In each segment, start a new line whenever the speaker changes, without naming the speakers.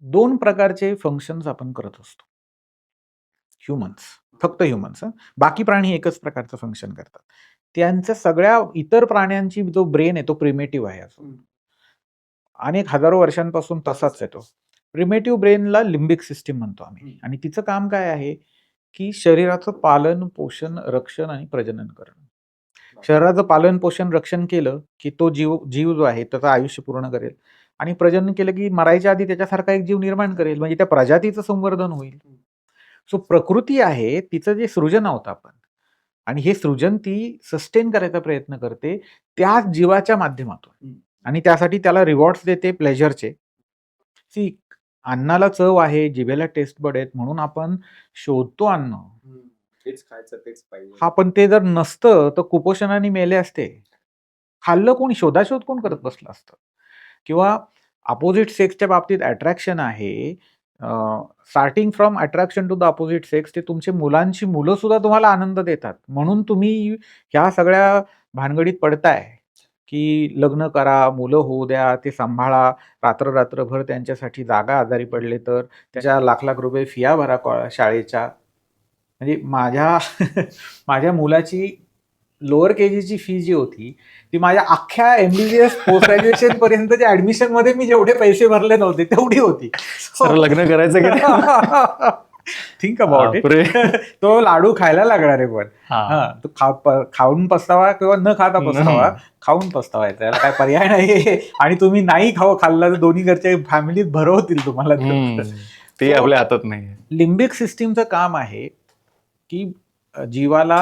दोन प्रकारचे फंक्शन्स आपण करत असतो. ह्युमन्स फक्त ह्युमन्स बाकी प्राणी एकच प्रकारचं फंक्शन करतात. त्यांच्या सगळ्या इतर प्राण्यांची जो ब्रेन आहे तो प्रिमेटिव्ह आहे अजून. अनेक हजारो वर्षांपासून तसाच आहे तो. प्रिमेटिव्ह ब्रेनला लिंबिक सिस्टीम म्हणतो आम्ही. आणि तिचं काम काय आहे की शरीराचं पालन पोषण रक्षण आणि प्रजनन करणं. शरीराचं पालन पोषण रक्षण केलं की तो जीव जीव जो आहे त्याचं आयुष्य पूर्ण करेल. आणि प्रजनन केलं की मरायच्या आधी त्याच्यासारखा एक जीव निर्माण करेल. म्हणजे त्या प्रजातीचं संवर्धन होईल. सो प्रकृती आहे तिचं जे सृजन आहोत आपण आणि हे सृजन ती सस्टेन करायचा प्रयत्न करते त्या जीवाच्या माध्यमातून. आणि त्यासाठी त्याला रिवॉर्ड्स देते प्लेजरचे सी अन्नाला चव आहे जिभेला टेस्ट बड आहेत म्हणून आपण शोधतो अन्न.
हेच खायचं तेच पाहिजे.
हा पण ते जर नसतं तर कुपोषणाने मेले असते. खाल्लं कोण शोधाशोध कोण करत बसलं असतं? किंवा अपोजिट सेक्सच्या बाबतीत अट्रॅक्शन आहे starting from attraction to the opposite sex ते तुमचे मुलांची मुलं सुद्धा तुम्हाला आनंद देतात. म्हणून तुम्ही ह्या सगळ्या भानगडीत पडताय. की लग्न करा मुलं होऊ द्या ते सांभाळा. रात्र रात्रभर त्यांच्यासाठी जागा आजारी पडले तर त्याच्या लाख लाख रुपये फिया भरा शाळेच्या. म्हणजे माझ्या माझ्या मुलाची लोअर के जीची फी जी होती ती माझ्या अख्ख्या एमबीबीएस पोस्ट ग्रॅज्युएशन पर्यंतच्या ऍडमिशनमध्ये मी जेवढे पैसे भरले नव्हते तेवढी होती.
सर लग्न करायचं की?
Think about it. तो लाडू खायला लागणार आहे पण. तो खाऊन पस्तावा किंवा न खाता पस्तावा खाऊन पस्तावायचा याला काय पर्याय नाही आणि तुम्ही नाही खाऊ खाल्ला तर दोन्ही घरच्या फॅमिलीत भरवतील तुम्हाला.
ते आपल्या हातात नाही
लिंबिक सिस्टीमचं काम आहे की जीवाला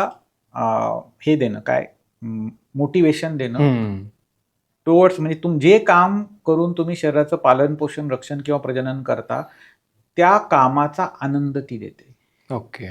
हे देणं काय मोटिवेशन देणं. टुवर्ड्स म्हणजे तुम जे काम करून तुम्ही शरीराचं पालन पोषण रक्षण किंवा प्रजनन करता त्या कामाचा आनंद ती देते.
ओके